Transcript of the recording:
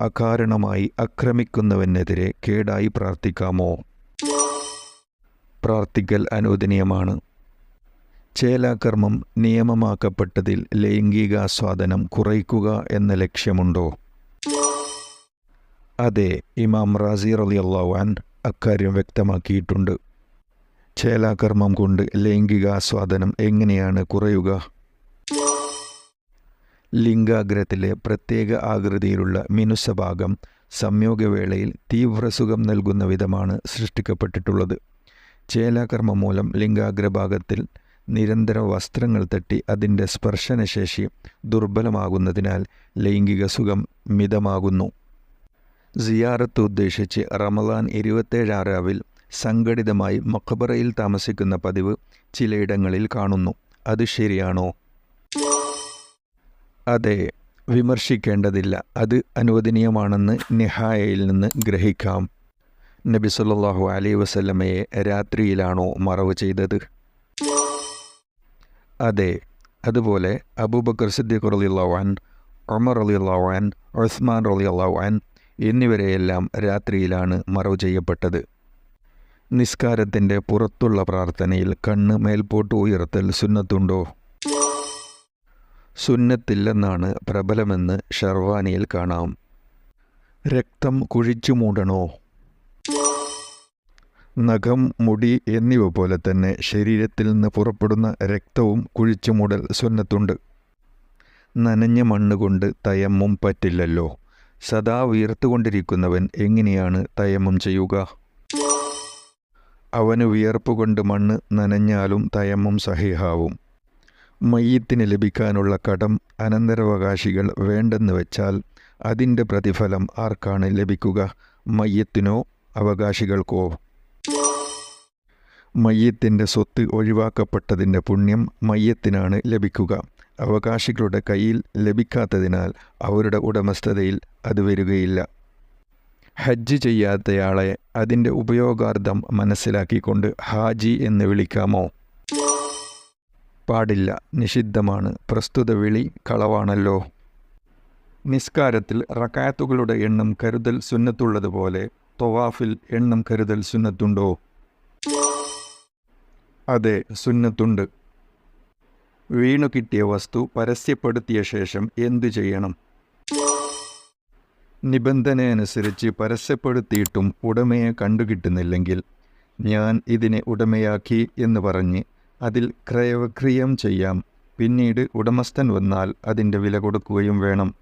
അകാരണമായി ആക്രമിക്കുന്നവനെതിരെ കേടായി പ്രാർത്ഥിക്കാമോ? പ്രാർത്ഥിക്കൽ അനുവദനീയമാണ്. ചേലാകർമ്മം നിയമമാക്കപ്പെട്ടതിൽ ലൈംഗികാസ്വാദനം കുറയ്ക്കുക എന്ന ലക്ഷ്യമുണ്ടോ? അതെ ഇമാം റാസി അള്ളാൻ അക്കാര്യം വ്യക്തമാക്കിയിട്ടുണ്ട്. ചേലാകർമ്മം കൊണ്ട് ലൈംഗികാസ്വാദനം എങ്ങനെയാണ് കുറയുക? ലിംഗാഗ്രത്തിലെ പ്രത്യേക ആകൃതിയിലുള്ള മിനുസഭാഗം സംയോഗവേളയിൽ തീവ്രസുഖം നൽകുന്ന വിധമാണ് സൃഷ്ടിക്കപ്പെട്ടിട്ടുള്ളത്. ചേലാകർമ്മം മൂലം ലിംഗാഗ്രഭാഗത്തിൽ നിരന്തര വസ്ത്രങ്ങൾ തട്ടി അതിന്റെ സ്പർശനശേഷി ദുർബലമാകുന്നതിനാൽ ലൈംഗിക സുഖം മിതമാകുന്നു. സിയാറത്ത് ഉദ്ദേശിച്ച് റമദാൻ ഇരുപത്തേഴ് ആറാവിൽ സംഘടിതമായി മഖബറയിൽ താമസിക്കുന്ന പതിവ് ചിലയിടങ്ങളിൽ കാണുന്നു. അത് ശരിയാണോ? അതെ വിമർശിക്കേണ്ടതില്ല. അത് അനുവദനീയമാണെന്ന് നിഹായയിൽ നിന്ന് ഗ്രഹിക്കാം. നബി സല്ലാഹു അലൈ വസല്ലമയെ രാത്രിയിലാണോ മറവ് ചെയ്തത്? അതെ അതുപോലെ അബൂബക്കർ സിദ്ദീഖ് അൻ ഒമർ ഉസ്മാൻ റളിയല്ലാഹു അൻ എന്നിവരെയെല്ലാം രാത്രിയിലാണ് മറവ് ചെയ്യപ്പെട്ടത്. നിസ്കാരത്തിന്റെ പുറത്തുള്ള പ്രാർത്ഥനയിൽ കണ്ണ് മേൽപോട്ട് ഉയർത്തൽ സുന്നത്തുണ്ടോ? സുന്നത്തില്ലെന്നാണ് പ്രബലമെന്ന് ഷർവാനിയിൽ കാണാം. രക്തം കുഴിച്ചു മൂടണോ? നഖം മുടി എന്നിവ പോലെ തന്നെ ശരീരത്തിൽ നിന്ന് പുറപ്പെടുന്ന രക്തവും കുഴിച്ചു മൂടൽ സുന്നത്തുണ്ട്. നനഞ്ഞ മണ്ണുകൊണ്ട് തയമ്മും പറ്റില്ലല്ലോ. സദാ വിയർത്തുകൊണ്ടിരിക്കുന്നവൻ എങ്ങനെയാണ് തയമ്മം ചെയ്യുക? അവന് വിയർപ്പ് കൊണ്ട് മണ്ണ് നനഞ്ഞാലും തയമ്മും സഹിഹാവും. മയ്യത്തിന് ലഭിക്കാനുള്ള കടം അനന്തരാവകാശികൾ വേണ്ടെന്ന് വെച്ചാൽ അതിന്റെ പ്രതിഫലം ആർക്കാണ് ലഭിക്കുക? മയ്യത്തിനോ അവകാശികൾക്കോ? മയ്യത്തിന്റെ സ്വത്ത് ഒഴിവാക്കപ്പെട്ടതിന്റെ പുണ്യം മയ്യത്തിനാണ് ലഭിക്കുക. അവകാശികളുടെ കയ്യിൽ ലഭിക്കാത്തതിനാൽ അവരുടെ ഉടമസ്ഥതയിൽ അത് വരികയില്ല. ഹജ്ജ് ചെയ്യാത്തയാളെ അതിന്റെ ഉപയോഗാർത്ഥം മനസ്സിലാക്കിക്കൊണ്ട് ഹാജി എന്ന് വിളിക്കാമോ? പാടില്ല. നിഷിദ്ധമാണ്. പ്രസ്തുത വിളി കളവാണല്ലോ. നിസ്കാരത്തിൽ റക്കാത്തുകളുടെ എണ്ണം കരുതൽ സുന്നത്തുള്ളതുപോലെ തൊവാഫിൽ എണ്ണം കരുതൽ സുന്നത്തുണ്ടോ? അതെ സുന്നത്തുണ്ട്. വീണു കിട്ടിയ വസ്തു പരസ്യപ്പെടുത്തിയ ശേഷം എന്തു ചെയ്യണം? നിബന്ധനയനുസരിച്ച് പരസ്യപ്പെടുത്തിയിട്ടും ഉടമയെ കണ്ടുകിട്ടുന്നില്ലെങ്കിൽ ഞാൻ ഇതിനെ ഉടമയാക്കി എന്ന് പറഞ്ഞ് അതിൽ ക്രയവിക്രയം ചെയ്യാം. പിന്നീട് ഉടമസ്ഥൻ വന്നാൽ അതിന്റെ വില കൊടുക്കുകയും വേണം.